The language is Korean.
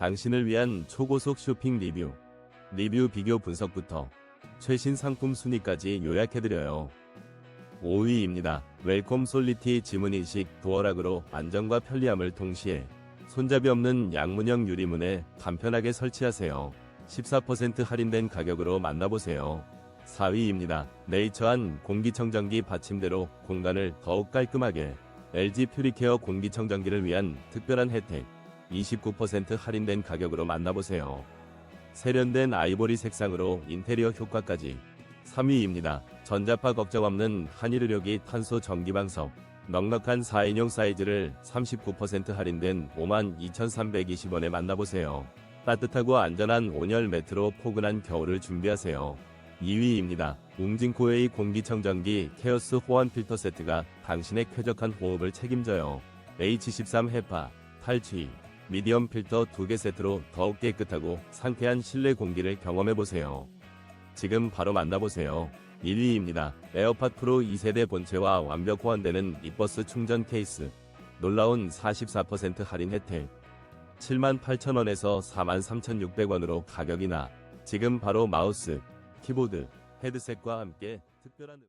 당신을 위한 초고속 쇼핑 리뷰. 리뷰 비교 분석부터 최신 상품 순위까지 요약해드려요. 5위입니다. 웰콤 솔리티 지문인식 도어락으로 안정과 편리함을 동시에 손잡이 없는 양문형 유리문에 간편하게 설치하세요. 14% 할인된 가격으로 만나보세요. 4위입니다. 네이처한 공기청정기 받침대로 공간을 더욱 깔끔하게 LG 퓨리케어 공기청정기를 위한 특별한 혜택 29% 할인된 가격으로 만나보세요. 세련된 아이보리 색상으로 인테리어 효과까지 3위입니다. 전자파 걱정 없는 한일 의료기 탄소 전기방석 넉넉한 4인용 사이즈를 39% 할인된 52,320원에 만나보세요. 따뜻하고 안전한 온열 매트로 포근한 겨울을 준비하세요. 2위입니다. 웅진코웨이 공기청정기 케어스 호환 필터 세트가 당신의 쾌적한 호흡을 책임져요. H13 헤파, 탈취, 미디엄 필터 2개 세트로 더욱 깨끗하고 상쾌한 실내 공기를 경험해보세요. 지금 바로 만나보세요. 1위입니다. 에어팟 프로 2세대 본체와 완벽 호환되는 이버스 충전 케이스. 놀라운 44% 할인 혜택. 78,000원에서 43,600원으로 가격이 나. 지금 바로 마우스, 키보드, 헤드셋과 함께 특별한